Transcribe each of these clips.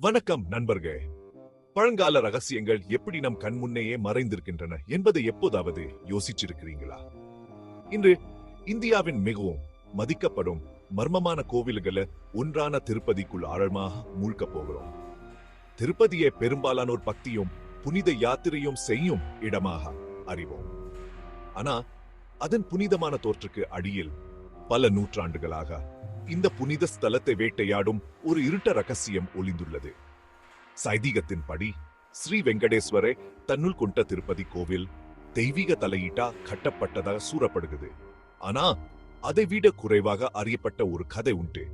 வணக்கம் நண்பர்கள். பழங்கால ரகசியங்கள் எப்படி நம் கண் முன்னேயே மறைந்திருக்கின்றன என்பதை எப்போதாவது யோசிச்சிருக்கிறீங்களா இன்று இந்தியாவின் மிகவும் மதிக்கப்படும் மர்மமான கோவில்கள ஒன்றான திருப்பதிக்குள் ஆழமாக மூழ்க போகிறோம். திருப்பதியை பெரும்பாலானோர் பக்தியும் புனித யாத்திரையும் செய்யும் இடமாக அறிவோம். ஆனா அதன் புனிதமான தோற்றுக்கு அடியில் பல நூற்றாண்டுகளாக இந்த புனித ஸ்தலத்தை வேட்டையாடும் ஒரு இருட்ட ரகசியம் ஒளிந்துள்ளது. சைதீகத்தின்படி ஸ்ரீ வெங்கடேஸ்வரே தன்னுள் கொண்ட திருப்பதி கோவில் தெய்வீக தலையீட்டா கட்டப்பட்டதாக சூறப்படுகிறது. ஆனா அதை விட குறைவாக அறியப்பட்ட ஒரு கதை உண்டு.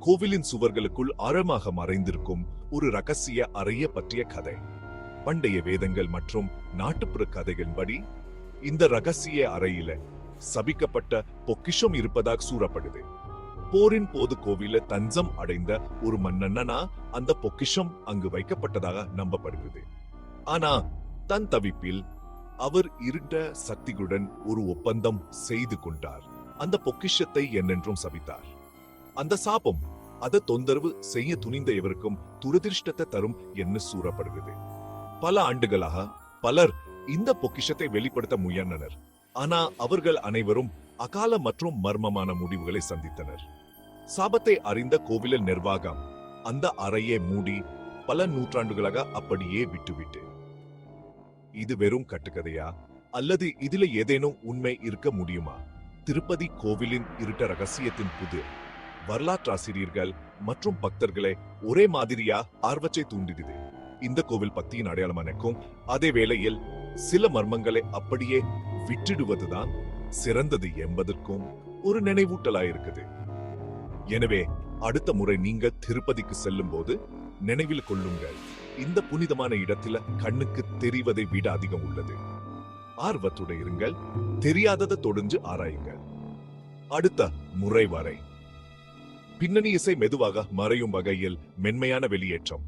கோவிலின் சுவர்களுக்குள் ஆழமாக மறைந்திருக்கும் ஒரு ரகசிய அறைய பற்றிய கதை. பண்டைய வேதங்கள் மற்றும் நாட்டுப்புற கதைகளின்படி இந்த ரகசிய அறையில சபிக்கப்பட்ட பொக்கிஷம் இருப்பதாக சூறப்படுது. போரின் போது கோவில தஞ்சம் அடைந்த ஒரு மன்னனா அந்த பொக்கிஷம் அங்கு வைக்கப்பட்டதாக நம்பப்படுகிறது. ஆனா தன் தவிப்பில் அவர் இருண்ட சக்திகளுடன் ஒரு ஒப்பந்தம் செய்து கொண்டார். அந்த பொக்கிஷத்தை என்னென்றும் சபித்தார். அந்த சாபம் அதை தொந்தரவு செய்ய துணிந்த எவருக்கும் துரதிருஷ்டத்தை தரும் என்று சூறப்படுகிறது. பல ஆண்டுகளாக பலர் இந்த பொக்கிஷத்தை வெளிப்படுத்த முயன்றனர். ஆனா அவர்கள் அனைவரும் அகால மற்றும் மர்மமான முடிவுகளை சந்தித்தனர். சாபத்தை அறிந்த கோவிலின் நிர்வாகம் அந்த அறையை மூடி பல நூற்றாண்டுகளாக அப்படியே விட்டுவிட்டு இது வெறும் கட்டுக்கதையா? அல்லது இதுல ஏதேனும் உண்மை இருக்க முடியுமா? திருப்பதி கோவிலின் இருட்ட ரகசியத்தின் புது வரலாற்றாசிரியர்கள் மற்றும் பக்தர்களை ஒரே மாதிரியா ஆர்வத்தை தூண்டிடுது இந்த கோவில் பக்தியின் அடையாளம் எனக்கும் அதே வேளையில் சில மர்மங்களை அப்படியே விட்டுடுவதுதான் சிறந்தது என்பதற்கும் ஒரு நினைவூட்டலாயிருக்குது. எனவே அடுத்த முறை நீங்க திருப்பதிக்கு செல்லும் போது நினைவில் கொள்ளுங்கள். இந்த புனிதமான இடத்துல கண்ணுக்கு தெரிவதை விட அதிகம் உள்ளது. ஆர்வத்துடன் இருங்கள் தெரியாததை தொடுஞ்சு ஆராயுங்கள். அடுத்த முறை வரை. பின்னணி இசை மெதுவாக மறையும் வகையில் மென்மையான வெளியேற்றம்.